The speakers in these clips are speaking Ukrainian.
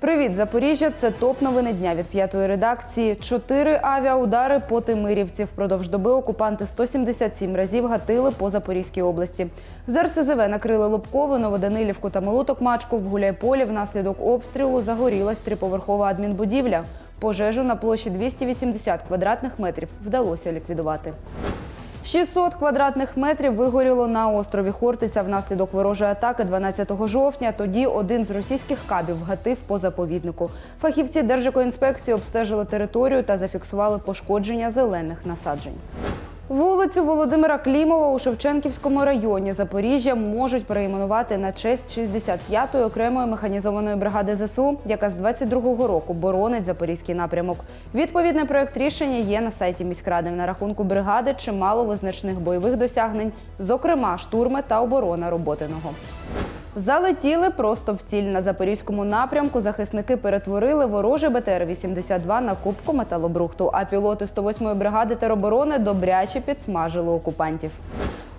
Привіт, Запоріжжя. Це топ новини дня від п'ятої редакції. Чотири авіаудари по Тимирівці. Впродовж доби окупанти 177 разів гатили по Запорізькій області. З РСЗВ накрили Лобкову, Новоданилівку та Молоток Мачку. В Гуляйполі внаслідок обстрілу загорілась триповерхова адмінбудівля. Пожежу на площі 280 квадратних метрів вдалося ліквідувати. 600 квадратних метрів вигоріло на острові Хортиця внаслідок ворожої атаки 12 жовтня. Тоді один з російських кабів гатив по заповіднику. Фахівці Держекоінспекції обстежили територію та зафіксували пошкодження зелених насаджень. Вулицю Володимира Клімова у Шевченківському районі Запоріжжя можуть перейменувати на честь 65-ї окремої механізованої бригади ЗСУ, яка з 22-го року боронить запорізький напрямок. Відповідний проект рішення є на сайті міськради. На рахунку бригади чимало визначних бойових досягнень, зокрема штурми та оборона роботиного. Залетіли просто в ціль на запорізькому напрямку. Захисники перетворили ворожий БТР-82 на кубку металобрухту. А пілоти 108-ї бригади тероборони добряче підсмажили окупантів.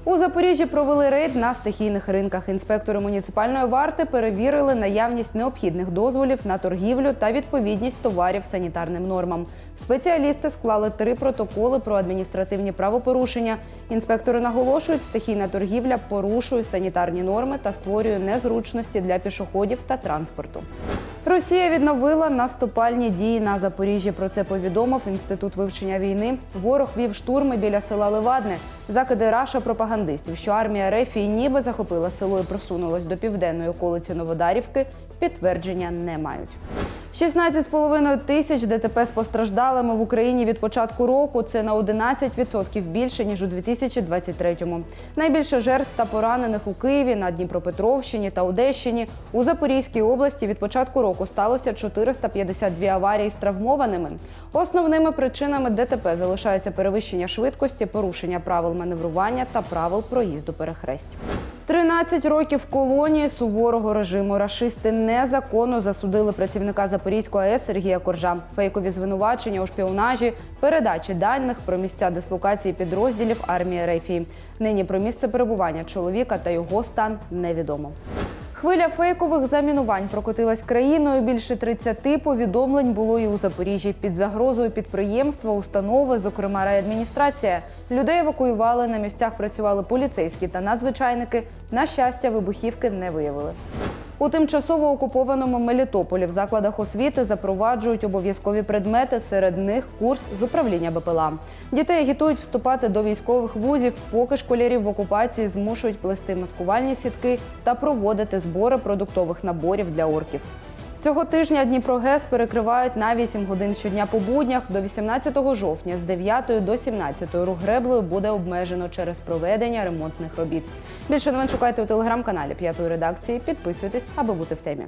У Запоріжжі провели рейд на стихійних ринках. Інспектори муніципальної варти перевірили наявність необхідних дозволів на торгівлю та відповідність товарів санітарним нормам. Спеціалісти склали три протоколи про адміністративні правопорушення. Інспектори наголошують, стихійна торгівля порушує санітарні норми та створює незручності для пішоходів та транспорту. Росія відновила наступальні дії на Запоріжжі. Про це повідомив інститут вивчення війни. Ворог вів штурми біля села Левадне. Закиди раша пропагандистів, що армія Рефії ніби захопила село і просунулась до південної околиці Новодарівки. Підтвердження не мають. 16,5 тисяч ДТП з постраждалими в Україні від початку року. Це на 11% більше ніж у 2023-му. Найбільше жертв та поранених у Києві, на Дніпропетровщині та Одещині. У Запорізькій області від початку року сталося 452 аварії з травмованими. Основними причинами ДТП залишаються перевищення швидкості, порушення правил маневрування та правил проїзду перехресть. 13 років колонії суворого режиму. Рашисти незаконно засудили працівника Запорізької АЕС Сергія Коржа. Фейкові звинувачення у шпіонажі, передачі даних про місця дислокації підрозділів армії Рефії. Нині про місце перебування чоловіка та його стан невідомо. Хвиля фейкових замінувань прокотилась країною. Більше 30 повідомлень було і у Запоріжжі. Під загрозою підприємства, установи, зокрема райадміністрація. Людей евакуювали. На місцях працювали поліцейські та надзвичайники. На щастя, вибухівки не виявили. У тимчасово окупованому Мелітополі в закладах освіти запроваджують обов'язкові предмети. Серед них курс з управління БПЛА. Дітей агітують вступати до військових вузів, поки школярів в окупації змушують плести маскувальні сітки та проводити збори продуктових наборів для орків. Цього тижня Дніпрогес перекривають на 8 годин щодня по буднях. До 18 жовтня з 9 до 17 рух греблею буде обмежено через проведення ремонтних робіт. Більше новин шукайте у телеграм-каналі п'ятої редакції. Підписуйтесь, аби бути в темі.